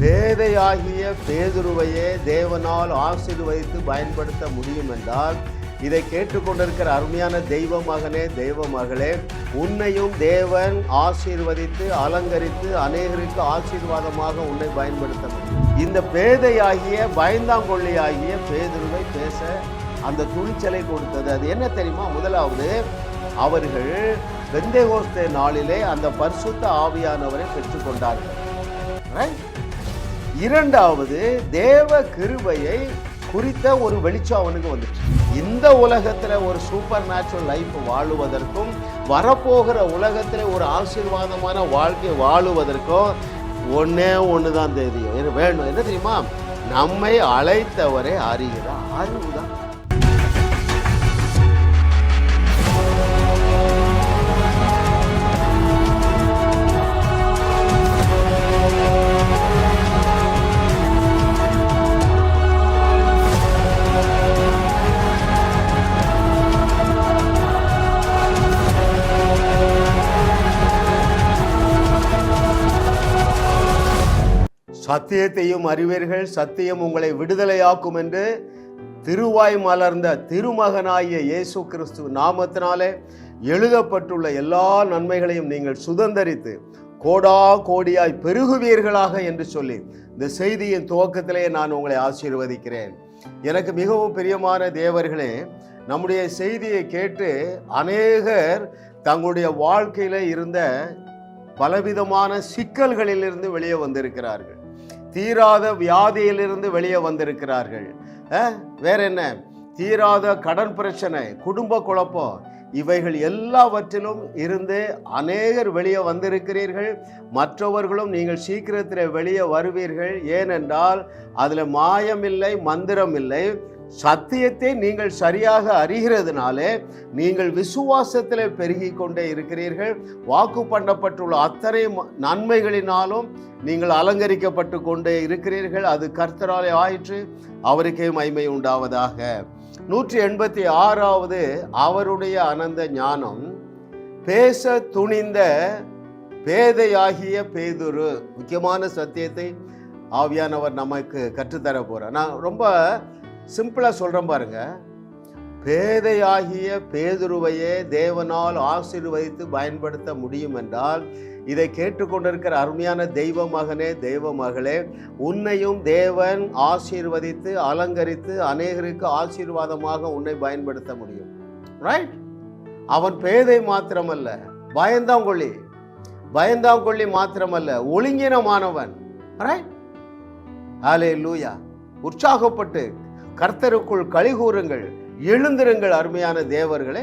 பேதையாகிய பேதுருவையே தேவனால் ஆசீர்வதித்து பயன்படுத்த முடியும் என்றால் இதை கேட்டுக்கொண்டிருக்கிற அருமையான தெய்வ மகனே தெய்வ மகளே உன்னையும் தேவன் ஆசீர்வதித்து அலங்கரித்து அநேகருக்கு ஆசீர்வாதமாக உன்னை பயன்படுத்த முடியும். இந்த பேதையாகிய பயந்தாங்கொள்ளியாகிய பேதுருவை பேச அந்த துணிச்சலை கொடுத்தது. அது என்ன தெரியுமா? முதலாவது அவர்கள் வெந்தேகோஸ்தே நாளிலே அந்த பரிசுத்த ஆவியானவரை பெற்றுக்கொண்டார்கள். ரைட் இரண்டாவது தேவ கிருபையை குறித்த ஒரு வெளிச்சம் அவனுக்கு வந்துச்சு. இந்த உலகத்தில் ஒரு சூப்பர் நேச்சுரல் லைஃப் வாழுவதற்கும் வரப்போகிற உலகத்தில் ஒரு ஆசீர்வாதமான வாழ்க்கை வாழுவதற்கும் ஒன்றே ஒன்று தான் தெரியும் வேணும். என்ன தெரியுமா? நம்மை அழைத்தவரை அறிகிற அறிவு தான் சத்தியத்தையும் அறிவீர்கள். சத்தியம் உங்களை விடுதலையாக்கும் என்று திருவாய் மலர்ந்த திருமகனாகிய இயேசு கிறிஸ்து நாமத்தினாலே எழுதப்பட்டுள்ள எல்லா நன்மைகளையும் நீங்கள் சுதந்தரித்து கோடா கோடியாய் பெருகுவீர்களாக என்று சொல்லி இந்த செய்தியின் துவக்கத்திலே நான் உங்களை ஆசீர்வதிக்கிறேன். எனக்கு மிகவும் பிரியமான தேவர்களே நம்முடைய செய்தியை கேட்டு அநேகர் தங்களுடைய வாழ்க்கையில் இருந்த பலவிதமான சிக்கல்களிலிருந்து வெளியே வந்திருக்கிறார்கள். தீராத வியாதியிலிருந்து வெளியே வந்திருக்கிறார்கள். வேற என்ன? தீராத கடன் பிரச்சனை குடும்ப குழப்பம் இவைகள் எல்லாவற்றிலும் இருந்து அநேகர் வெளியே வந்திருக்கிறீர்கள். மற்றவர்களும் நீங்கள் சீக்கிரத்தில் வெளியே வருவீர்கள். ஏனென்றால் அதில் மாயமில்லை மந்திரம் இல்லை சத்தியத்தை நீங்கள் சரியாக அறிகிறதுனாலே நீங்கள் விசுவாசத்தில் பெருகி கொண்டே இருக்கிறீர்கள். வாக்கு பண்ணப்பட்டுள்ள அத்தனை நன்மைகளினாலும் நீங்கள் அலங்கரிக்கப்பட்டு கொண்டே இருக்கிறீர்கள். அது கர்த்தராலே ஆயிற்று அவருக்கே மைமை உண்டாவதாக. நூற்றி எண்பத்தி ஆறாவது அவருடைய அனந்த ஞானம் பேச துணிந்த பேதையாகிய பேதுரு. முக்கியமான சத்தியத்தை ஆவியானவர் நமக்கு கற்றுத்தர போகிறார் நான் ரொம்ப சிம்பிளாக சொல்கிறேன் பாருங்க. பேதையாகிய பேதுருவையே தேவனால் ஆசீர்வதித்து பயன்படுத்த முடியும் என்றால் இதை கேட்டுக்கொண்டிருக்கிற அருமையான தெய்வ மகனே தெய்வ மகளே உன்னையும் தேவன் ஆசீர்வதித்து அலங்கரித்து அநேகருக்கு ஆசீர்வாதமாக உன்னை பயன்படுத்த முடியும். ரைட் அவன் பேதை மாத்திரமல்ல. பயந்தாங்கொள்ளி பயந்தாங்கொள்ளி மாத்திரமல்ல. ஒழுங்கினமானவன். ரைட் ஆலே லூயா உற்சாகப்பட்டு கர்த்தருக்குள் கழிகூறுங்கள் எழுந்திருங்கள் அருமையான தேவர்களே.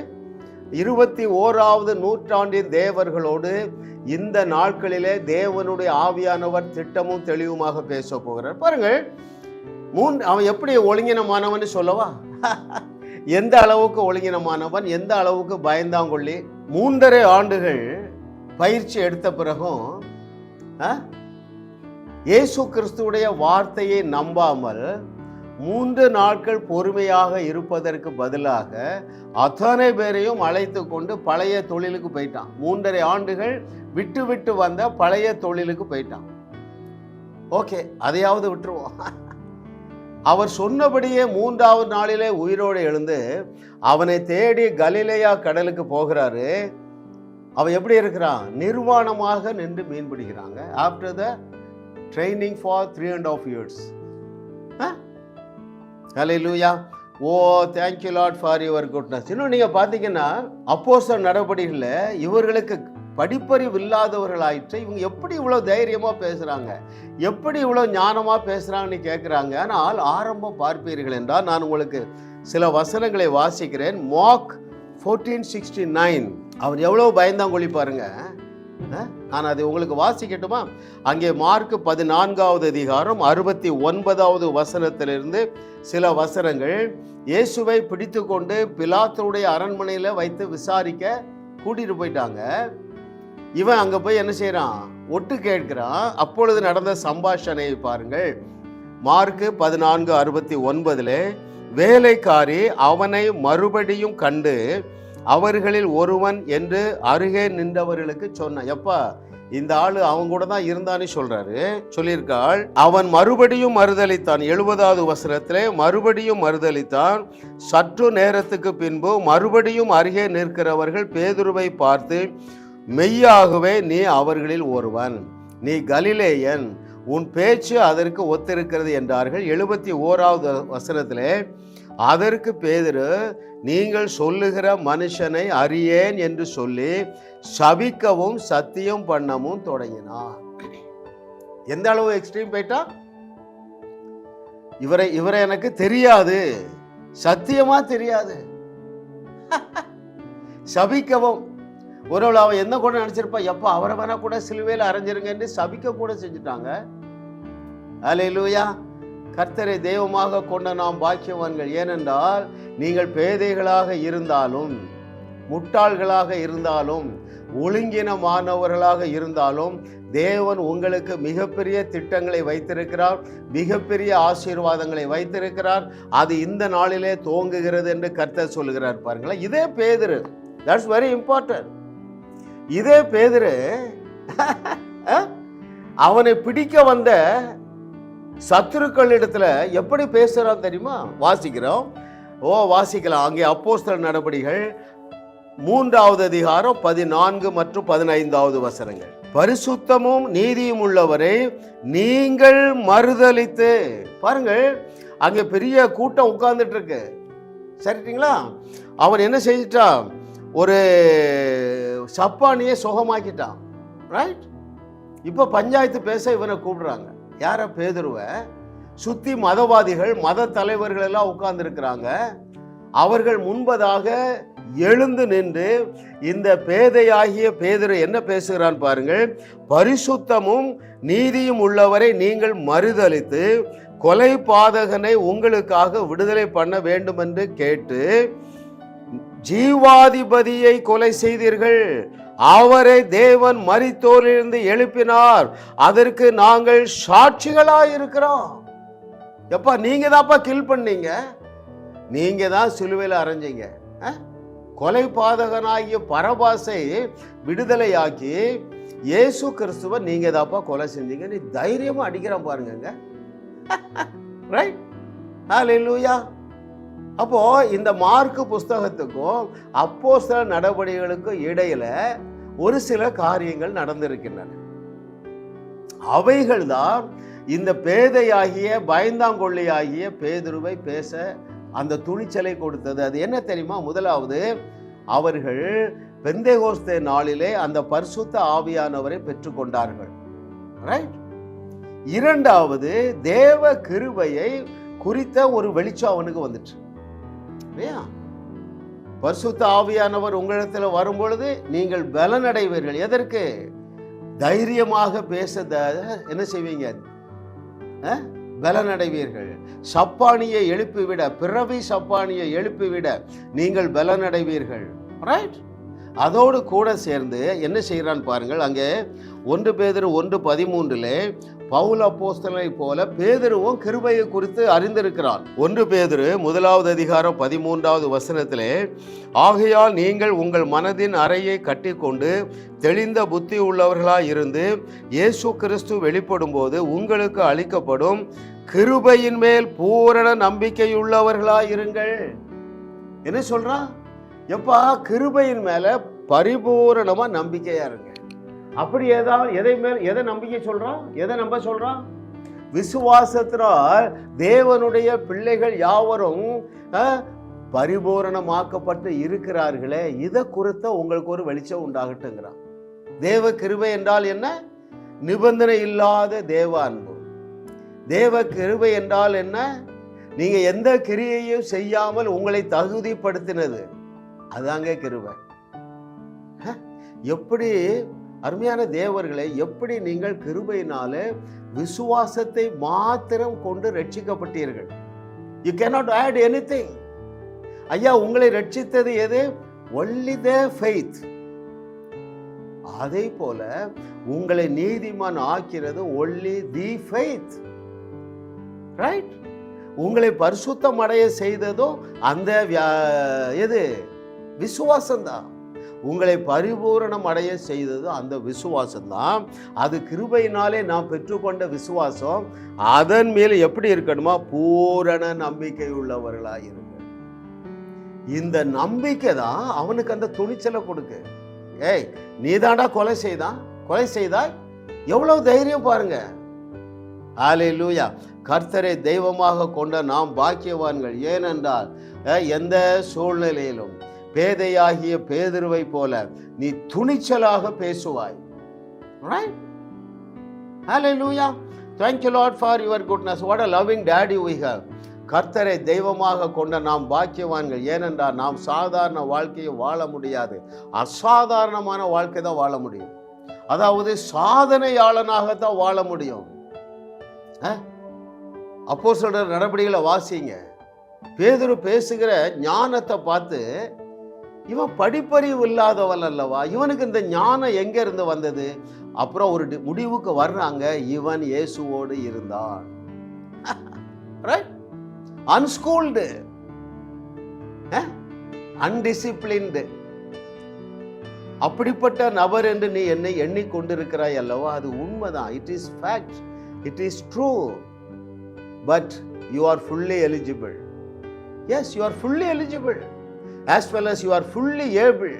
இருபத்தி ஓராவது நூற்றாண்டின் தேவர்களோடு இந்த நாட்களிலே தேவனுடைய ஆவியானவர் திட்டமும் தெளிவுமாக பேச போகிறார். பாருங்கள் மூன் அவன் எப்படி ஒழுங்கினமானவன் சொல்லவா? எந்த அளவுக்கு ஒழுங்கினமானவன் எந்த அளவுக்கு பயந்தாங்கொள்ளி மூன்றரை ஆண்டுகள் பயிற்சி எடுத்த பிறகும் ஆ, இயேசு கிறிஸ்துவுடைய வார்த்தையை நம்பாமல் மூன்று நாட்கள் பொறுமையாக இருப்பதற்கு பதிலாக அத்தனை பேரையும் அழைத்து கொண்டு பழைய தொழிலுக்கு போயிட்டான். மூன்றரை ஆண்டுகள் விட்டு விட்டு வந்த பழைய தொழிலுக்கு போயிட்டான். ஓகே அதையாவது விட்டுருவோம். அவர் சொன்னபடியே மூன்றாவது நாளிலே உயிரோடு எழுந்து அவனை தேடி கலிலேயா கடலுக்கு போகிறாரு. அவன் எப்படி இருக்கிறான்? நிர்வாணமாக நின்று மீன் பிடிக்கிறாங்க. After the training for three and half years hallelujah oh thank you lord for your goodness இன்னும் நீங்கள் பார்த்தீங்கன்னா அப்போஸ்தலர் நடவடிக்கையில் இவர்களுக்கு படிப்பறிவு இல்லாதவர்களாயிற்று. இவங்க எப்படி இவ்வளோ தைரியமாக பேசுகிறாங்க எப்படி இவ்வளோ ஞானமாக பேசுகிறாங்கன்னு கேட்குறாங்க ஆனால் ஆரம்பம் பார்ப்பீர்கள் என்றால் நான் உங்களுக்கு சில வசனங்களை வாசிக்கிறேன். மாக் ஃபோர்டீன் சிக்ஸ்டி நைன் அவர் எவ்வளோ பயந்தாங்கொழி பாருங்கள் நான் அது உங்களுக்கு வாசிக்கட்டுமா? அங்கே மார்க் பதினான்காவது அதிகாரம் அறுபத்தி ஒன்பதாவது வசனத்திலிருந்து சில வசனங்கள். இயேசுவை பிடித்து கொண்டு பிலாத்தருடைய அரண்மனையில் வைத்து விசாரிக்க கூட்டிட்டு போயிட்டாங்க. இவன் அங்கே போய் என்ன செய்கிறான் ஒட்டு கேட்கிறான். அப்பொழுது நடந்த சம்பாஷணையை பாருங்கள். மார்க்கு பதினான்கு அறுபத்தி ஒன்பதில் வேலைக்காரி அவனை மறுபடியும் கண்டு அவர்களில் ஒருவன் என்று அருகே நின்றவர்களுக்கு சொன்னான். எப்பா இந்த ஆளு அவங்க கூட தான் இருந்தான்னு சொல்றாரு. சொல்லியிருக்காள் அவன் மறுபடியும் மறுதளித்தான் எழுபதாவது வசனத்திலே மறுபடியும் மறுதளித்தான் சற்று நேரத்துக்கு பின்பு மறுபடியும் அருகே நிற்கிறவர்கள் பேதுருவை பார்த்து மெய்யாகவே நீ அவர்களில் ஒருவன். நீ கலிலேயன். உன் பேச்சு அதற்கு ஒத்திருக்கிறது என்றார்கள். எழுபத்தி ஓராவது வசனத்திலே அதற்கு பேதுரு நீங்கள் சொல்லுகிற மனுஷனை அறியேன் என்று சொல்லி சபிக்கவும் சத்தியம் பண்ணவும் தொடங்கினார். எந்த அளவு எக்ஸ்ட்ரீம் போயிட்டா? இவரை இவரை எனக்கு தெரியாது. சத்தியமா தெரியாது. சபிக்கவும். ஒருவேளை அவன் என்ன கூட நினச்சிருப்பா? எப்போ அவரை வேணா கூட சிலுவையில் அரைஞ்சிருங்கன்னு சபிக்க கூட செஞ்சுட்டாங்க. அலையிலூயா கர்த்தரை தெய்வமாக கொண்ட நாம் பாக்கியவான்கள் ஏனென்றால் நீங்கள் பேதைகளாக இருந்தாலும் முட்டாள்களாக இருந்தாலும் ஒழுங்கினமானவர்களாக இருந்தாலும் தேவன் உங்களுக்கு மிகப்பெரிய திட்டங்களை வைத்திருக்கிறார் மிகப்பெரிய ஆசீர்வாதங்களை வைத்திருக்கிறார். அது இந்த நாளிலே துவங்குகிறது என்று கர்த்தர் சொல்லுகிறார் பாருங்களேன். இதே பேதிரு தட்ஸ் வெரி இம்பார்ட்டன்ட் இதே பேதிரு அவனை பிடிக்க வந்த சத்துருக்களிடத்துல எப்படி பேசுறான் தெரியுமா? வாசிக்கிறோம். ஓ வாசிக்கலாம். அங்கே அப்போஸ்தல நடபடிகள் மூன்றாவது அதிகாரம் பதினான்கு மற்றும் பதினைந்தாவது வசனங்கள். பரிசுத்தமும் நீதியும் உள்ளவரை நீங்கள் மறுதலித்து. பாருங்கள் அங்கே பெரிய கூட்டம் உட்கார்ந்துட்டு இருக்கு சரிங்களா? அவன் என்ன செஞ்சிட்டான் ஒரு சப்பானியை சுகமாக்கிட்டான். ரைட் இப்போ பஞ்சாயத்து பேச இவனை கூப்பிடுறாங்க. யார பேதுருவ? சுத்தி மதவாதிகள் மத தலைவர்கள் எல்லாம் உட்கார்ந்துருக்கிறாங்க. அவர்கள் முன்பதாக எழுந்து நின்று இந்த பேதையாகிய பேதர் என்ன பேசுகிறான் பாருங்கள். பரிசுத்தமும் நீதியும் உள்ளவரை நீங்கள் மறுதலித்து கொலை பாதகனை உங்களுக்காக விடுதலை பண்ண வேண்டும் என்று கேட்டு ஜீவாதிபதியை கொலை செய்தீர்கள். அவரை தேவன் மறித்தோரிலிருந்து எழுப்பினார். அதற்கு நாங்கள் சாட்சிகளாக இருக்கிறோம் எப்பா நீங்கள் தான்ப்பா கில் பண்ணீங்க? நீங்கள் தான் சிலுவையில் அரைஞ்சிங்க. கொலை பாதகனாகிய பரபாசை விடுதலையாக்கி இயேசு கிறிஸ்துவை நீங்கள் தான்ப்பா கொலை செஞ்சீங்க. நீ தைரியமாக அடிக்கிறான் பாருங்க ரைட் ஹalleluya அப்போது இந்த மார்க்கு புஸ்தகத்துக்கும் அப்போஸ்தல நடவடிக்கைகளுக்கும் இடையில ஒரு சில காரியங்கள் நடந்திருக்கின்றன. அவைகள் தான் இந்த பேதையாகிய பயந்தாங்கொள்ளையாகிய பேதுருவை பேச அந்த துணிச்சலை கொடுத்தது. அது என்ன தெரியுமா? முதலாவது அவர்கள் பெந்தேகோஸ்தே நாளிலே அந்த பரிசுத்த ஆவியானவரை பெற்றுக்கொண்டார்கள். ரைட் இரண்டாவது தேவ கிருபையை குறித்த ஒரு வெளிச்சம் அவனுக்கு வந்துட்டு இல்லையா பரிசுத்த ஆவியானவர் உங்களிடத்தில் வரும்பொழுது நீங்கள் பலனடைவீர்கள். எதற்கு? தைரியமாக பேச என்ன செய்வீங்க? பலனடைவீர்கள். சப்பானியை எழுப்பிவிட பிறவி சப்பானியை எழுப்பிவிட நீங்கள் பலனடைவீர்கள். ரைட் அதோடு கூட சேர்ந்து என்ன செய்கிறான் பாருங்கள் அங்கே ஒன்று பேதர் ஒன்று பதிமூன்றிலே பவுல் அப்போஸ்தலனை போல பேதருவும் கிருபையை குறித்து அறிந்திருக்கிறான் ஒன்று பேதரு முதலாவது அதிகாரம் பதிமூன்றாவது வசனத்திலே ஆகையால் நீங்கள் உங்கள் மனதின் அறையை கட்டிக்கொண்டு தெளிந்த புத்தி உள்ளவர்களாய் இருந்து இயேசு கிறிஸ்து வெளிப்படும் போது உங்களுக்கு அளிக்கப்படும் கிருபையின் மேல் பூரண நம்பிக்கையுள்ளவர்களாய் இருங்கள். என்ன சொல்றான்? எப்பா கிருபையின் மேல பரிபூரணமா நம்பிக்கையா இருங்க. அப்படி ஏதாவது எதை மேல் எதை நம்பிக்கை சொல்றான்? எதை நம்ப சொல்றான்? விசுவாசத்தினால் தேவனுடைய பிள்ளைகள் யாவரும் பரிபூரணமாக்கப்பட்டு இருக்கிறார்களே இதை குறித்த உங்களுக்கு ஒரு வெளிச்சம் உண்டாகட்டுங்கிறான். தேவ கிருபை என்றால் என்ன? நிபந்தனை இல்லாத தேவ அன்பு. தேவ கிருபை என்றால் என்ன? நீங்க எந்த கிரியையும் செய்யாமல் உங்களை தகுதிப்படுத்தினது. அதாங்க கிருபை. எப்படி அருமையான தேவர்களை எப்படி நீங்கள் கிருபையினால விசுவாசத்தை மாத்திரம் கொண்டு ரட்சிக்கப்பட்டீர்கள்? You cannot add anything ஐயா உங்களை ரட்சித்தது எது? ஒன்லி த ஃபெய்த் அதே போல உங்களை நீதிமான் ஆக்கிறது ஒன்லி தி ஃபெய்த் ரைட் உங்களை பரிசுத்தம் அடைய செய்ததும் அந்த வியா- எது? விசுவாசம்தான். உங்களை பரிபூரணம் அடைய செய்தது அந்த விசுவாசம்தான். அது கிருபையினாலே நாம் பெற்றுக்கொண்ட விசுவாசம். அதன் மேல் எப்படி இருக்கணுமா? பூரண நம்பிக்கை உள்ளவர்களாக இருக்கு இந்த நம்பிக்கை தான் அவனுக்கு அந்த துணிச்சலை கொடுக்கு. ஏய் நீதாண்டா கொலை செய்தான். கொலை செய்தாய்? எவ்வளவு தைரியம் பாருங்க. ஆலே லூயா கர்த்தரை தெய்வமாக கொண்ட நாம் பாக்கியவான்கள். ஏனென்றால் எந்த சூழ்நிலையிலும் பேதையாகிய பேதருவை போல நீ துணிச்சலாக பேசுவாய். Right? Thank you, Lord, for your goodness. What a loving daddy we have. கர்த்தரை தெய்வமாக கொண்ட நாம் பாக்கியவான்கள். ஏனென்றால் நாம் சாதாரண வாழ்க்கையை வாழ முடியாது. அசாதாரணமான வாழ்க்கை தான் வாழ முடியும். அதாவது சாதனையாளனாகத்தான் வாழ முடியும். அப்போ சொல்ற நடவடிக்கைகளை வாசிங்க. பேதுரு பேசுகிற ஞானத்தை பார்த்து இவன் படிப்பறிவு இல்லாதவன் அல்லவா? இவனுக்கு இந்த ஞானம் எங்க இருந்து வந்தது? அப்புறம் ஒரு முடிவுக்கு வர்றாங்க. இவன் இயேசுவோடு இருந்தான். அன்ஸ்கூல்டு அன்டிசிப்ளின்டு அப்படிப்பட்ட நபர் என்று நீ என்னை எண்ணிக்கொண்டிருக்கிறாய் அல்லவா? அது உண்மைதான். It is fact it is true but you are fully eligible as you are fully eligible as well as you are fully able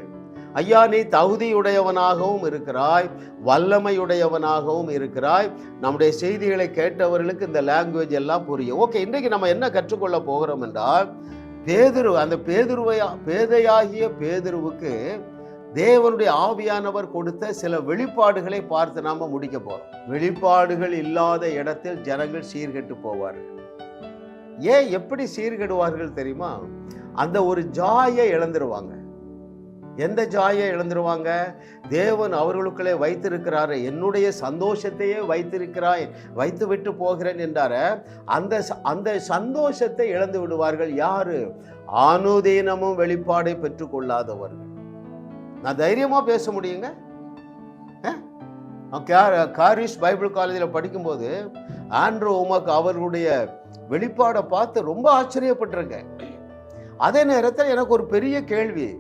ஐயா நீ தகுதியுடையவனாகவும் இருக்கிறாய் வல்லமையுடையவனாகவும் இருக்கிறாய். நம்முடைய செய்திகளை கேட்டவர்களுக்கு இந்த லாங்குவேஜ் எல்லாம் புரியும். ஓகே இன்றைக்கு நம்ம என்ன கற்றுக்கொள்ள போகிறோம் என்றால் பேதுரு அந்த பேதுருவை பேதையாகிய பேதுருவுக்கு தேவனுடைய ஆவியானவர் கொடுத்த சில வெளிப்பாடுகளை பார்த்து நாம் முடிக்க போகிறோம் வெளிப்பாடுகள் இல்லாத இடத்தில் ஜனங்கள் சீர்கெட்டு போவார்கள். ஏன் எப்படி சீர்கெடுவார்கள் தெரியுமா? அந்த ஒரு ஜாயை இழந்துருவாங்க. எந்த ஜாயை இழந்துருவாங்க? தேவன் அவர்களுக்குள்ளே வைத்திருக்கிறாரு என்னுடைய சந்தோஷத்தையே வைத்திருக்கிறாய் வைத்து விட்டு போகிறேன் என்றார அந்த ச- அந்த சந்தோஷத்தை இழந்து விடுவார்கள் யாரு? ஆணுதீனமும் வெளிப்பாடை பெற்றுக்கொள்ளாதவர்கள். நான் தைரியமா பேச முடியுங்க? அஹ்? கே- காரிஸ் பைபிள் காலேஜில் படிக்கும்போது ஆண்ட்ரூ உமக்கு அவர்களுடைய வெளிப்பாடை பார்த்து ரொம்ப ஆச்சரியப்பட்டிருக்கேன். அதே நேரத்தில் எனக்கு ஒரு பெரிய கேள்வி.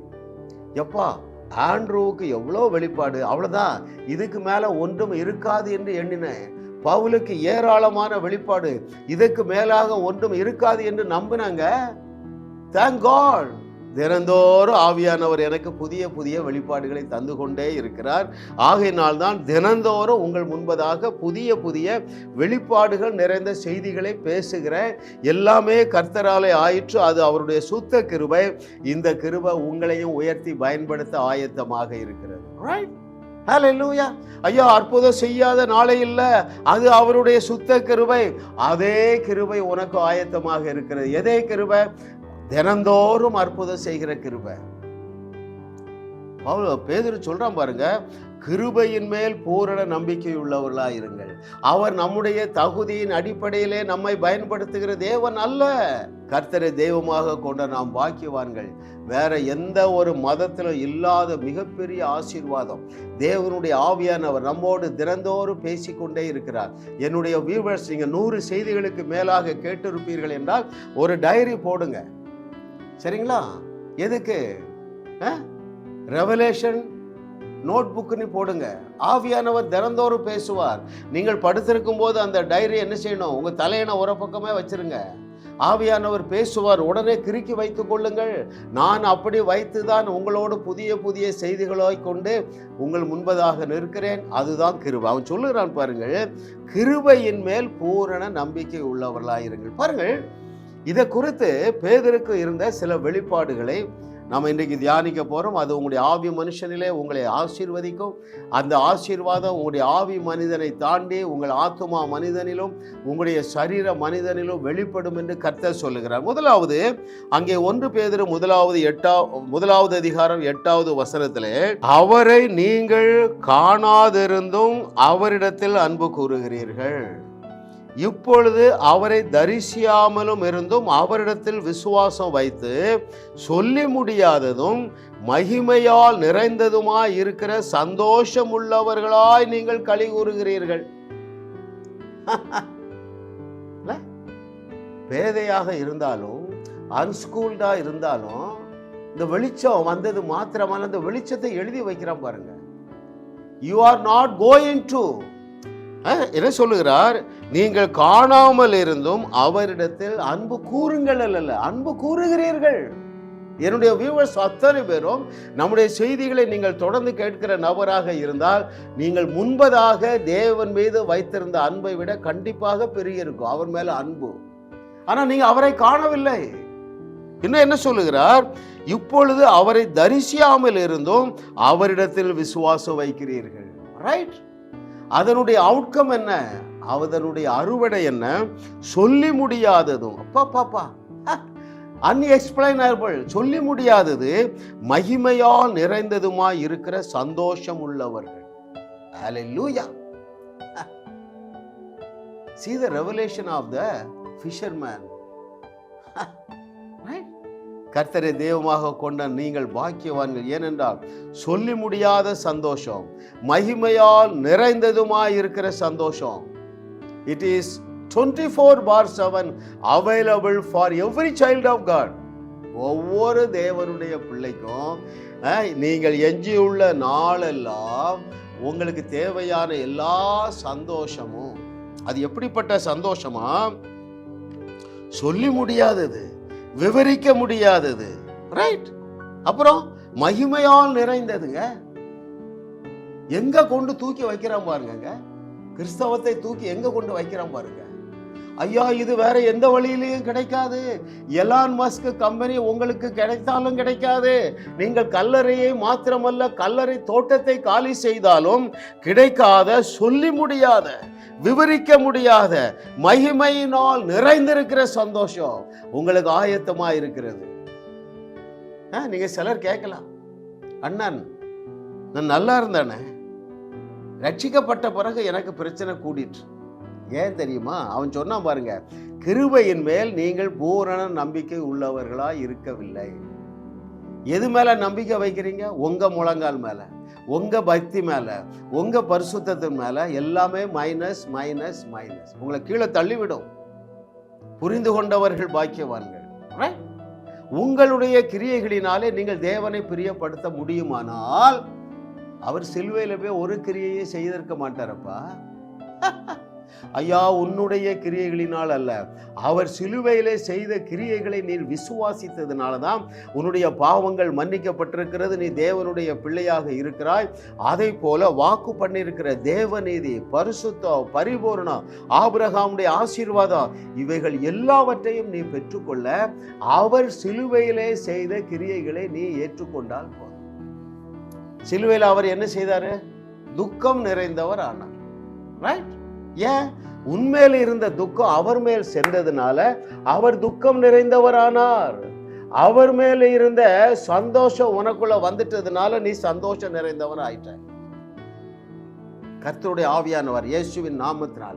எப்பா ஆண்ட்ரூவுக்கு எவ்வளோ வெளிப்பாடு? அவ்வளோதான் இதுக்கு மேலே ஒன்றும் இருக்காது என்று எண்ணினேன். பவுலுக்கு ஏராளமான வெளிப்பாடு. இதுக்கு மேலாக ஒன்றும் இருக்காது என்று நம்பினாங்க. தேங்க் காட் தினந்தோறும் ஆவியானவர் எனக்கு புதிய புதிய வெளிப்பாடுகளை தந்து கொண்டே இருக்கிறார். ஆகையினால் தான் தினந்தோறும் உங்கள் முன்பதாக புதிய புதிய வெளிப்பாடுகள் நிறைந்த செய்திகளை பேசுகிற எல்லாமே கர்த்தராலே ஆயிற்று. அது அவருடைய சுத்த கிருபை. இந்த கிருபை உங்களையும் உயர்த்தி பயன்படுத்த ஆயத்தமாக இருக்கிறது. Right? லூயா ஐயா அற்புதம் செய்யாத நாளே இல்லை. அது அவருடைய சுத்த கிருபை. அதே கிருபை உனக்கு ஆயத்தமாக இருக்கிறது. எதே கிருபை? தினந்தோறும் அற்புதம் செய்கிற கிருபை. பவுல் பேதர் சொல்கிறான் பாருங்க கிருபையின் மேல் பூரண நம்பிக்கை உள்ளவர்களா இருங்கள் அவர் நம்முடைய தகுதியின் அடிப்படையிலே நம்மை பயன்படுத்துகிற தேவன் அல்ல. கர்த்தரை தெய்வமாக கொண்ட நாம் பாக்கியவான்கள். வேற எந்த ஒரு மதத்திலும் இல்லாத மிகப்பெரிய ஆசீர்வாதம். தேவனுடைய ஆவியானவர் நம்மோடு தினந்தோறும் பேசிக்கொண்டே இருக்கிறார். என்னுடைய வியூவர்ஸ் நீங்கள் நூறு செய்திகளுக்கு மேலாக கேட்டிருப்பீர்கள் என்றால் ஒரு டைரி போடுங்க. சரிங்களா? எதுக்கு? ரெவலேஷன் நோட் புக்குன்னு போடுங்க. ஆவியானவர் தினந்தோறும் பேசுவார். நீங்கள் படுத்திருக்கும் போது அந்த டைரி என்ன செய்யணும்? உங்க தலையணை ஒரு பக்கமே வச்சிருங்க. ஆவியானவர் பேசுவார். உடனே கிறுக்கி வைத்துக் கொள்ளுங்கள். நான் அப்படி வைத்துதான் உங்களோடு புதிய புதிய செய்திகளை கொண்டு உங்கள் முன்பதாக நிற்கிறேன். அதுதான் கிருபை. அவன் சொல்லுகிறான் பாருங்கள் கிருபையின் மேல் பூரண நம்பிக்கை உள்ளவர்களாயிருங்கள். பாருங்கள் இதை குறித்து பேதருக்கு இருந்த சில வெளிப்பாடுகளை நம்ம இன்றைக்கு தியானிக்க போகிறோம் அது உங்களுடைய ஆவி மனுஷனிலே உங்களை ஆசீர்வதிக்கும். அந்த ஆசீர்வாதம் உங்களுடைய ஆவி மனிதனை தாண்டி உங்கள் ஆத்மா மனிதனிலும் உங்களுடைய சரீர மனிதனிலும் வெளிப்படும் என்று கர்த்தர் சொல்லுகிறார். முதலாவது அங்கே ஒன்று பேதர் முதலாவது எட்டா முதலாவது அதிகாரம் எட்டாவது வசனத்திலே அவரை நீங்கள் காணாதிருந்தும் அவரிடத்தில் அன்பு கூறுகிறீர்கள். இப்பொழுது அவரை தரிசியாமலும் இருந்தும் அவரிடத்தில் விசுவாசம் வைத்து சொல்லி முடியாததும் மகிமையால் நிறைந்ததுமாய் இருக்கிற சந்தோஷம் உள்ளவர்களாய் நீங்கள் களி கூறுகிறீர்கள். பேதையாக இருந்தாலும் அன்ஸ்கூல்டா இருந்தாலும் இந்த வெளிச்சம் வந்தது மாத்திரமல்ல இந்த வெளிச்சத்தை எழுதி வைக்கிறான் பாருங்க. You are not going to என்ன சொல்லுகிறார்? நீங்கள் காணாமல் இருந்தும் அவரிடத்தில் அன்பு கூறுங்கள் அல்ல அன்பு கூறுகிறீர்கள். என்னுடைய வியூவர்ஸ் அத்தனை பேரும் நம்முடைய செய்திகளை நீங்கள் தொடர்ந்து கேட்கிற நபராக இருந்தால் நீங்கள் முன்பதாக தேவன் மீது வைத்திருந்த அன்பை விட கண்டிப்பாக பெரிய இருக்கும் அவர் மேல அன்பு. ஆனால் நீங்கள் அவரை காணவில்லை. இன்னும் என்ன சொல்லுகிறார்? இப்பொழுது அவரை தரிசியாமல் இருந்தும் அவரிடத்தில் விசுவாசம் வைக்கிறீர்கள். ரைட் அதனுடைய அவுட்கம் என்ன? அதனுடைய அறுவடை என்ன? சொல்லி முடியாததும். அப்பா பாப்பா அன்எக்ஸ்பிளைனபிள் சொல்லி முடியாதது மகிமையால் நிறைந்ததுமாய் இருக்கிற சந்தோஷம் உள்ளவர்கள். Hallelujah. See the revelation of the fisherman. Right? கர்த்தரை தெய்வமாக கொண்ட நீங்கள் பாக்கியவான்கள். ஏனென்றால் சொல்லி முடியாத சந்தோஷம் மகிமையால் நிறைந்ததுமாய் இருக்கிற சந்தோஷம். It is twenty four by seven available for every child of God ஒவ்வொரு தேவனுடைய பிள்ளைக்கும் நீங்கள் எஞ்சியுள்ள நாளெல்லாம் உங்களுக்கு தேவையான எல்லா சந்தோஷமும். அது எப்படிப்பட்ட சந்தோஷமா? சொல்லி முடியாதது. விவரிக்க முடியாதது. ரைட் அப்புறம் மகிமையால் நிறைந்ததுங்க. எங்க கொண்டு தூக்கி வைக்கிறான் பாருங்க கிறிஸ்தவத்தை தூக்கி எங்க கொண்டு வைக்கிறான் பாருங்க. ஐயா இது வேற எந்த வழியிலையும் கிடைக்காது. எலான் மஸ்க் கம்பெனி உங்களுக்கு கிடைத்தாலும் கிடைக்காது. நீங்கள் கல்லறையை மாத்திரமல்ல கல்லறை தோட்டத்தை காலி செய்தாலும் கிடைக்காத சொல்லி முடியாத விவரிக்க முடியாத மகிமையினால் நிறைந்திருக்கிற சந்தோஷம் உங்களுக்கு ஆயத்தமா இருக்கிறது. ஆ, நீங்க சிலர் கேட்கலாம். அண்ணன் நான் நல்லா இருந்தேனே. ரட்சிக்கப்பட்ட பிறகு எனக்கு பிரச்சனை கூடிட்டு ஏன் தெரியுமா? அவன் சொன்னான் பாருங்க கிருபையின் மேல் நீங்கள் பூரண நம்பிக்கை உள்ளவர்களா இருக்கவில்லை. எது மேல நம்பிக்கை வைக்கிறீங்க? உங்க முழங்கால் மேல உங்க பக்தி மேல உங்க பரிசுத்தத்தின் மேல எல்லாமே மைனஸ் மைனஸ் மைனஸ் உங்களை கீழே தள்ளிவிடும். புரிந்து கொண்டவர்கள் பாக்கியவான்கள். உங்களுடைய கிரியைகளினாலே நீங்கள் தேவனை பிரியப்படுத்த முடியுமானால் அவர் சிலுவையில் போய் ஒரு கிரியையை செய்திருக்க மாட்டாரப்பா. ஐயா உன்னுடைய கிரியைகளினால் அல்ல. அவர் சிலுவையிலே செய்த கிரியைகளை நீ விசுவாசித்ததுனால தான் உன்னுடைய பாவங்கள் மன்னிக்கப்பட்டிருக்கிறது. நீ தேவனுடைய பிள்ளையாக இருக்கிறாய். அதை போல வாக்கு பண்ணியிருக்கிற தேவநீதி பரிசுத்தம் பரிபூர்ணம் ஆபிரகாமுடைய ஆசீர்வாதம் இவைகள் எல்லாவற்றையும் நீ பெற்றுக்கொள்ள அவர் சிலுவையிலே செய்த கிரியைகளை நீ ஏற்றுக்கொண்டால் போதும். சிலுவையில் அவர் என்ன செய்தாரு? துக்கம் நிறைந்தவர் ஆனார். ரைட் ஏன்? உண்மையில் இருந்த துக்கம் அவர் மேல் சென்றதுனால அவர் துக்கம் நிறைந்தவரானார். அவர் மேல இருந்த சந்தோஷம் உனக்குள்ள வந்துட்டதுனால நீ சந்தோஷம் நிறைந்தவன் ஆயிட்ட கர்த்தருடைய ஆவியானவர் இயேசுவின் நாமத்தினால.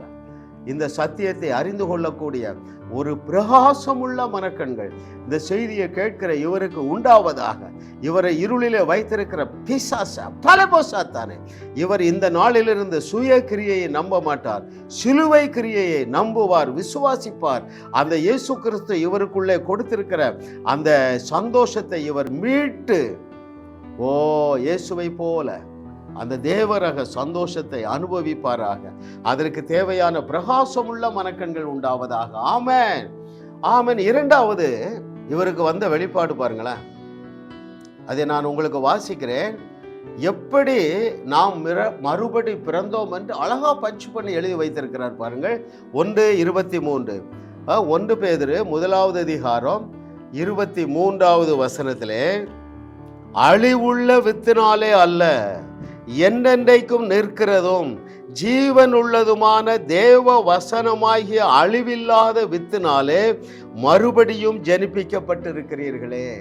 இந்த சத்தியத்தை அறிந்து கொள்ளக்கூடிய ஒரு பிரகாசமுள்ள மனக்கண்கள். இந்த செய்தியை கேட்கிற இவருக்கு உண்டாவதாக இவரை இருளிலே வைத்திருக்கிற பிசாச பலபோசாத்தானே. இவர் இந்த நாளிலிருந்து சுய கிரியையை நம்ப மாட்டார் சிலுவை கிரியையை நம்புவார் விசுவாசிப்பார். அந்த இயேசு கிறிஸ்து இவருக்குள்ளே கொடுத்திருக்கிற அந்த சந்தோஷத்தை இவர் மீட்டு ஓ இயேசுவை போல. அந்த தேவரக சந்தோஷத்தை அனுபவிப்பாராக. அதற்கு தேவையான பிரகாசமுள்ள மனக்கண்கள் உண்டாவதாக. ஆமன். ஆமன். இரண்டாவது இவருக்கு வந்த வெளிப்பாடு பாருங்களேன். அதை நான் உங்களுக்கு வாசிக்கிறேன். எப்படி நாம் மிர மறுபடி பிறந்தோம் என்று அழகா பஞ்ச் பண்ணி எழுதி வைத்திருக்கிறார் பாருங்கள். ஒன்று இருபத்தி மூன்று. ஒன்று பேதரு முதலாவது அதிகாரம் இருபத்தி மூன்றாவது வசனத்திலே அழிவுள்ள வித்தினாலே அல்ல. என்றென்றைக்கும் நிற்கிறதும் ஜீவன் உள்ளதுமான தேவ வசனமாகிய அழிவில்லாத வித்தினாலே மறுபடியும் ஜனிப்பிக்கப்பட்டிருக்கிறீர்களே.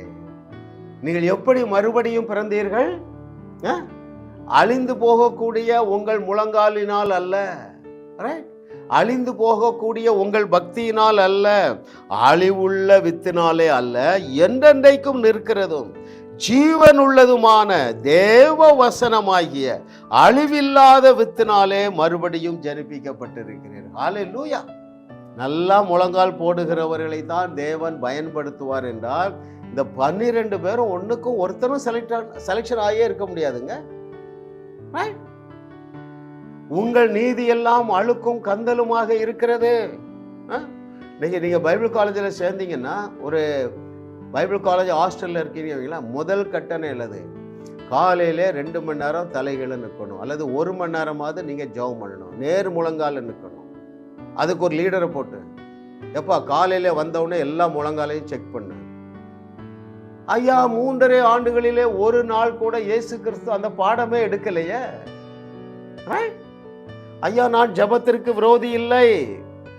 நீங்கள் எப்படி மறுபடியும் பிறந்தீர்கள்? அழிந்து போகக்கூடிய உங்கள் முழங்காலினால் அல்ல. அழிந்து போகக்கூடிய உங்கள் பக்தியினால் அல்ல. அழிவுள்ள வித்தினாலே அல்ல. என்றென்றைக்கும் நிற்கிறதும் ஜீவன் உள்ளதுமான தேவ வசனமாகிய அழிவில்லாத வித்தினாலே மறுபடியும் ஜனிப்பிக்கப்பட்டிருக்கிறீர். ஆலே லூயா நல்லா முழங்கால் போடுகிறவர்களை தான் தேவன் பயன்படுத்துவார் என்றால் இந்த பன்னிரெண்டு பேரும் ஒன்றுக்கும் ஒருத்தரும் செலக்ட் செலெக்ஷன் ஆகியே இருக்க முடியாதுங்க. உங்கள் நீதி எல்லாம் அழுக்கும் கந்தலுமாக இருக்கிறது. நீங்கள் நீங்கள் பைபிள் காலேஜில் சேர்ந்தீங்கன்னா ஒரு பைபிள் காலேஜ் ஹாஸ்டலில் இருக்கிறீங்களா முதல் கட்டணம் எழுது காலையிலே ரெண்டு மணி நேரம் தலைகளை நிற்கணும் அல்லது ஒரு மணி நேரமாவது நீங்கள் ஜெபம் பண்ணணும். நேர் முழங்கால நிற்கணும் அதுக்கு ஒரு லீடரை போட்டு. எப்பா காலையில் வந்தவுடனே எல்லா முழங்காலையும் செக் பண்ணு. ஐயா மூன்றரை ஆண்டுகளிலே ஒரு நாள் கூட இயேசு கிறிஸ்து அந்த பாடமே எடுக்கலையே. ஐயா நான் ஜெபத்திற்கு விரோதி இல்லை.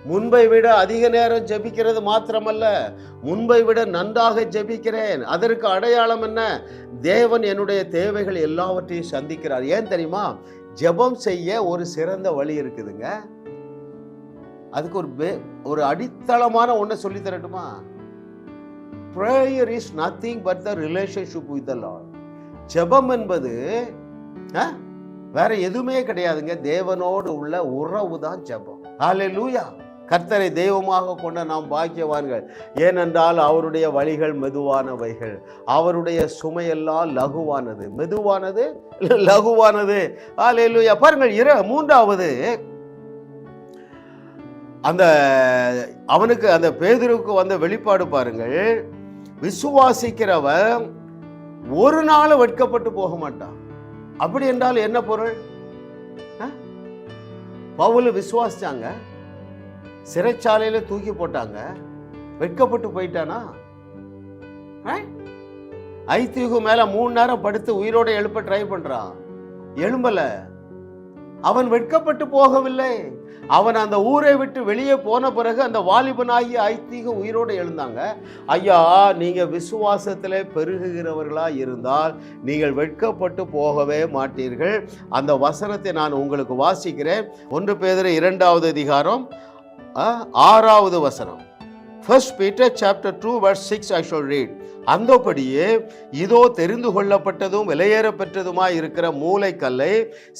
முன்பை விட அதிக நேரம் ஜெபிக்கிறது மாத்திரமல்ல முன்பை விட நன்றாக ஜெபிக்கிறேன். அதற்கு அடையாளம் என்ன? தேவன் என்னுடைய தேவைகள் எல்லாவற்றையும் சந்திக்கிறார். ஏன் தெரியுமா? ஜெபம் செய்ய ஒரு சிறந்த வழி இருக்குதுங்க. அதுக்கு ஒரு ஒரு அடித்தளமான ஒன்றை சொல்லி தரட்டுமா? Prayer is nothing but the relationship with the Lord ஜெபம் என்பது ஆ, வேற எதுவுமே கிடையாதுங்க. தேவனோடு உள்ள உறவு தான் ஜெபம். ஹalleluya கர்த்தரை தெய்வமாக கொண்ட நாம் பாக்கியவான்கள். ஏனென்றால் அவருடைய வழிகள் மெதுவானவைகள். அவருடைய சுமையெல்லாம் லகுவானது. மெதுவானது? லகுவானது. ஆலையிலுயா பாருங்கள் இர மூன்றாவது. அந்த அவனுக்கு அந்த பேதருக்கு வந்த வெளிப்பாடு பாருங்கள். விசுவாசிக்கிறவன் ஒரு நாள் வெட்கப்பட்டு போக மாட்டான். அப்படி என்றால் என்ன பொருள்? அஹ்? பவுல் விசுவாசிச்சாங்க. சிறைச்சாலையில் தூக்கி போட்டாங்க. வெட்கப்பட்டு போயிட்டானா? அஹ்? ஐத்தியுகு மேலே மூணு நேரம் படுத்து உயிரோடு எழுப்ப ட்ரை பண்ணுறான் எழும்பலை. அவன் வெட்கப்பட்டு போகவில்லை. அவன் அந்த ஊரை விட்டு வெளியே போன பிறகு அந்த வாலிபனாகி ஐத்தீக உயிரோடு எழுந்தாங்க. ஐயா நீங்கள் விசுவாசத்தில் பெருகுகிறவர்களாக இருந்தால் நீங்கள் வெட்கப்பட்டு போகவே மாட்டீர்கள். அந்த வசனத்தை நான் உங்களுக்கு வாசிக்கிறேன். ஒன்று பேதர் இரண்டாவது அதிகாரம் ஆறாவது வசனம். First Peter chapter two verse six I shall read அந்தபடியே இதோ தெரிந்து கொள்ளப்பட்டதும் விலையேறப்பெற்றதுமாய் இருக்கிற மூளைக்கல்லை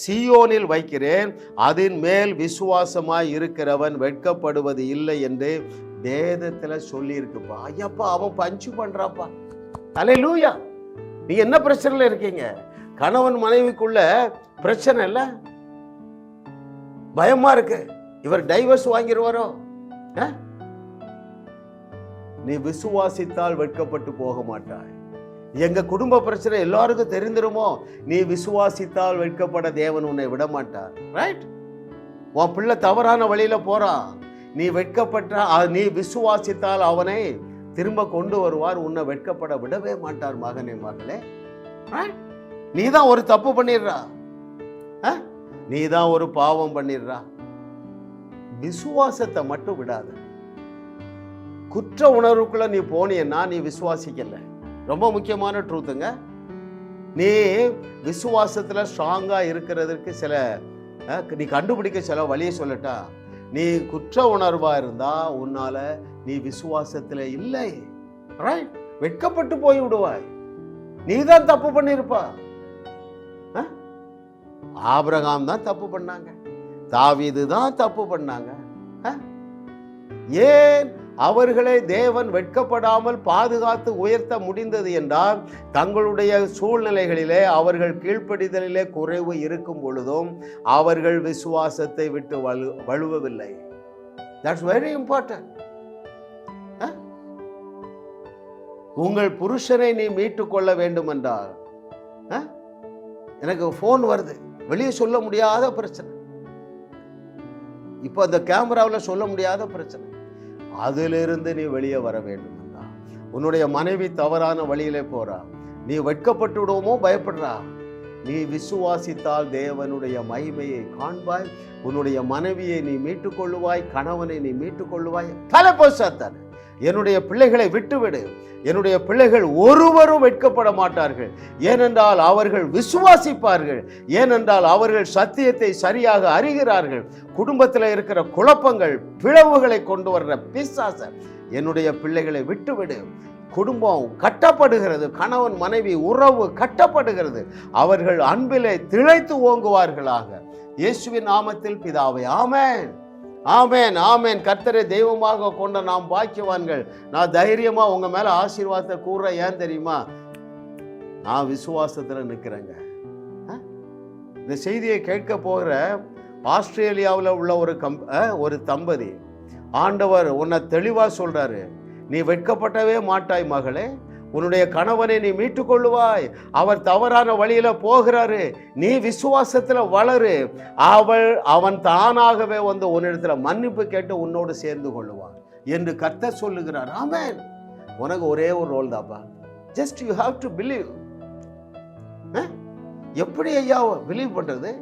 சியோனில் வைக்கிறேன். அதன் மேல் விசுவாசமாய் இருக்கிறவன் வெட்கப்படுவது இல்லை என்று வேதத்தில் சொல்லியிருக்குப்பா. ஐயப்பா அவன் பஞ்சு பண்ணுறாப்பா தலை லூயா நீ என்ன பிரச்சனையில் இருக்கீங்க? கணவன் மனைவிக்குள்ள பிரச்சனை இல்லை? பயமாக இருக்குது இவர் டைவர்ஸ் வாங்கிடுவாரோ ஆ? நீ விசுவாசித்தால் வெட்கப்பட்டு போக மாட்டாய். எங்க குடும்ப பிரச்சனை எல்லாருக்கும் தெரிந்துருமோ? நீ விசுவாசித்தால் வெட்கப்பட தேவன் உன்னை விட மாட்டார் ரைட் உன் பிள்ளை தவறான வழியில போறான் நீ வெட்கப்பட்ட நீ விசுவாசித்தால் அவனை திரும்ப கொண்டு வருவார். உன்னை வெட்கப்பட விடவே மாட்டார் மகனே மகளே. நீ தான் ஒரு தப்பு பண்ணிடுறா. நீ தான் ஒரு பாவம் பண்ணிடுறா. விசுவாசத்தை மட்டும் விடாது. குற்ற உணர்வுக்குள்ள நீ போனீன்னா நீ விசுவாசிக்கல. ரொம்ப முக்கியமான ட்ரூத்துங்க நீ விசுவாசத்துல ஸ்ட்ராங்கா இருக்கிறதுக்கு சில நீ கண்டுபிடிக்க சில வழியை சொல்லட்டா நீ குற்ற உணர்வா இருந்தா உன்னால நீ விசுவாசத்துல இல்லை. ரைட் வெட்கப்பட்டு போய் விடுவாய். நீ தான் தப்பு பண்ணியிருப்பா. ஆபிரகாம் தான் தப்பு பண்ணாங்க. தாவிது தான் தப்பு பண்ணாங்க. ஏன் அவர்களை தேவன் வெட்கப்படாமல் பாதுகாத்து உயர்த்த முடிந்தது என்றால் தங்களுடைய சூழ்நிலைகளிலே அவர்கள் கீழ்ப்படிதலிலே குறைவு இருக்கும் பொழுதும் அவர்கள் விசுவாசத்தை விட்டு வலு வழுவவில்லை தட்ஸ் வெரி இம்பார்ட்டன்ட் உங்கள் புருஷனை நீ மீட்டுக் கொள்ள வேண்டும் என்றால் எனக்கு ஃபோன் வருது. வெளியே சொல்ல முடியாத பிரச்சனை. இப்போ அந்த கேமராவில் சொல்ல முடியாத பிரச்சனை. அதிலிருந்து நீ வெளியே வர வேண்டும் உன்னுடைய மனைவி தவறான வழியிலே போறா. நீ வெட்கப்பட்டு விடுவோமோ பயப்படுறா. நீ விசுவாசித்தால் தேவனுடைய மகிமையை காண்பாய். உன்னுடைய மனைவியை நீ மீட்டுக் கொள்ளுவாய் கணவனை நீ மீட்டுக் கொள்ளுவாய். தலை போசாத்தானே என்னுடைய பிள்ளைகளை விட்டுவிடு. என்னுடைய பிள்ளைகள் ஒருவரும் வெட்கப்பட மாட்டார்கள். ஏனென்றால் அவர்கள் விசுவாசிப்பார்கள். ஏனென்றால் அவர்கள் சத்தியத்தை சரியாக அறிகிறார்கள். குடும்பத்தில் இருக்கிற குழப்பங்கள் பிளவுகளை கொண்டு வர்ற பிசாச என்னுடைய பிள்ளைகளை விட்டுவிடு. குடும்பம் கட்டப்படுகிறது. கணவன் மனைவி உறவு கட்டப்படுகிறது. அவர்கள் அன்பிலே திளைத்து ஓங்குவார்களாக. இயேசுவின் நாமத்தில் பிதாவை ஆமேன். ஆமேன் ஆமேன். கர்த்தரை தெய்வமாக கொண்ட நாம் பாக்கியவான்கள். நான் தைரியமாக உங்கள் மேலே ஆசீர்வாதத்தை கூறுறேன். ஏன் தெரியுமா? நான் விசுவாசத்தில் நிற்கிறேங்க இந்த செய்தியை கேட்க போகிற ஆஸ்திரேலியாவில் உள்ள ஒரு கம் ஒரு தம்பதி. ஆண்டவர் உன்னை தெளிவாக சொல்கிறாரு நீ வெட்கப்பட்டவே மாட்டாய் மகளே. உன்னுடைய கணவனை நீ மீட்டுக்கொள்ளுவாய். அவர் தவறான வழியில போகிறாரு. நீ விசுவாசத்துல வளரு. அவள் அவன் தானாகவே வந்து உன்னிடத்துல மன்னிப்பு கேட்டு உன்னோடு சேர்ந்து கொள்ளுவான் என்று கர்த்தர் சொல்லுகிறார். ஆமென். உனக்கு ஒரே ஒரு role Thapa just you have to believe எப்படி ஐயா பிலீவ் பண்ணுறது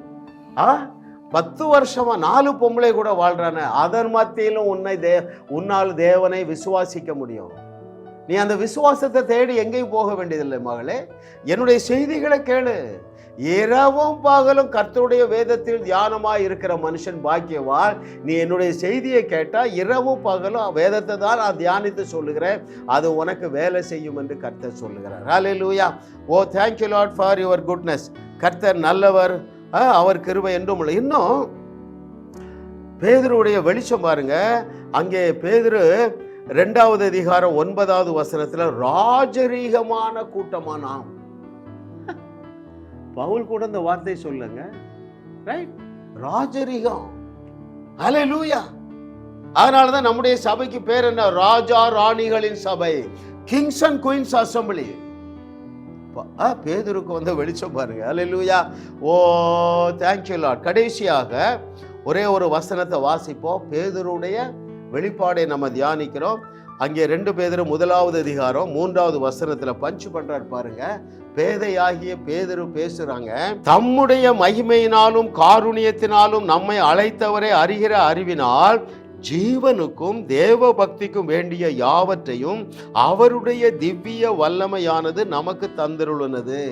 ஆ? பத்து வருஷமா நாலு பொம்பளை கூட வாழ்றானே. அதன் மத்தியிலும் உன்னை தே உன்னால் தேவனை விசுவாசிக்க முடியும். நீ அந்த விசுவாசத்தை தேடி எங்கேயும் போக வேண்டியதில்லை மகளே. என்னுடைய செய்திகளை கேளு. இரவும் பகலும் கர்த்தருடைய வேதத்தில் தியானமாக இருக்கிற மனுஷன் பாக்கியவாள் நீ என்னுடைய செய்தியை கேட்டால் இரவும் பகலும் வேதத்தை தான் நான் தியானித்து சொல்லுகிறேன். அது உனக்கு வேலை செய்யும் என்று கர்த்தர் சொல்லுகிறார். ஹalleluya ஓ thank you lord for your goodness கர்த்தர் நல்லவர். அவர் கிருவை என்றும் இல்லை. இன்னும் பேதருடைய வெளிச்சம் பாருங்க. அங்கே பேதரு ரெண்டாவது அதிகாரம் ஒன்பதாவது வசனத்துல ராஜரீகமான கூட்டமானாம் பவுல் கூட இந்த வார்த்தை சொல்லுங்க. ரைட் ராஜரீகம். ஹalleluya அதனால தான் நம்முடைய சபைக்கு பேர் என்ன? ராஜா ராணிகளின் சபை. கிங்ஸ் அண்ட் குயின்ஸ் அசம்பிளி பேதுருக்கு வந்து வெளிச்சம் பாருங்க. ஹalleluya ஓ தேங்க்யூ லார்ட் கடைசியாக ஒரே ஒரு வசனத்தை வாசிப்போம். பேதுருடைய வெளிப்பாடை நம்ம தியானிக்கிறோம். அங்கே ரெண்டு பேதரு முதலாவது அதிகாரம் மூன்றாவது வசனத்துல பஞ்சு பண்றார் பாருங்க. பேதையாகிய பேதரு பேசுறாங்க. தம்முடைய மகிமையினாலும் காருணியத்தினாலும் நம்மை அழைத்தவரை அறிகிற அறிவினால் ஜீவனுக்கும் தேவ பக்திக்கும் வேண்டிய யாவற்றையும் அவருடைய திவ்ய வல்லமையானது நமக்கு தந்திருள்ளது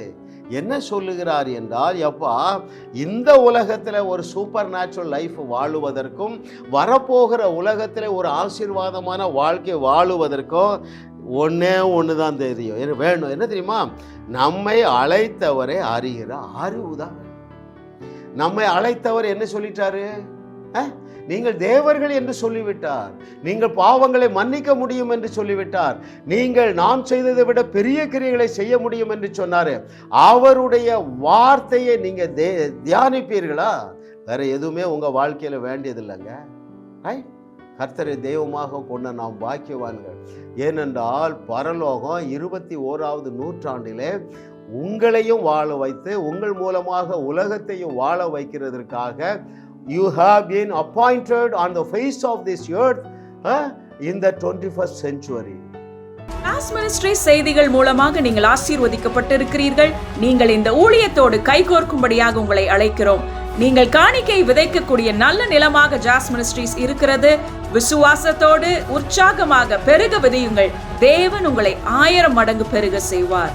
என்ன சொல்லுகிறார் என்றால் எப்பா இந்த உலகத்தில் ஒரு சூப்பர் நேச்சுரல் லைஃப் வாழுவதற்கும் வரப்போகிற உலகத்தில் ஒரு ஆசீர்வாதமான வாழ்க்கை வாழுவதற்கும் ஒன்றே ஒன்று தான் தெரியும். என்ன வேணும் என்ன தெரியுமா? நம்மை அழைத்தவரை அறிகிற அறிவு தான் நம்மை அழைத்தவர் என்ன சொல்லிட்டாரு? ஆ? நீங்கள் தேவர்கள் என்று சொல்லிவிட்டார். நீங்கள் பாவங்களை மன்னிக்க முடியும் என்று சொல்லிவிட்டார். நீங்கள் நாம் செய்ததை விட பெரிய கிரியைகளை செய்ய முடியும் என்று சொன்னார். அவருடைய வார்த்தையை நீங்கள் தே தியானிப்பீர்களா? வேற எதுவுமே உங்கள் வாழ்க்கையில் வேண்டியதில்லைங்க. ரைட் கர்த்தரை தெய்வமாக கொண்ட நாம் பாக்கியவான்கள். ஏனென்றால் பரலோகம் இருபத்தி ஓராவது நூற்றாண்டிலே உங்களையும் வாழ வைத்து உங்கள் மூலமாக உலகத்தையும் வாழ வைக்கிறதற்காக you have been appointed on the face of this earth in the twenty 21st century. Class ministry செய்திகள் மூலமாக நீங்கள் ஆசீர்வதிக்கப்பட்டிருக்கிறீர்கள். நீங்கள் இந்த ஊழியத்தோடு கைகோர்க்கும்படியாக உங்களை அழைக்கிறோம். நீங்கள் காணிக்கை விதைக்கக்கூடிய நல்ல நிலமாக ஜாஸ் மினிஸ்ட்ரீஸ் இருக்கிறது. விசுவாசத்தோடு உற்சாகமாக பெருக விதையுங்கள். தேவன் உங்களை ஆயிரம் மடங்கு பெருக செய்வார்.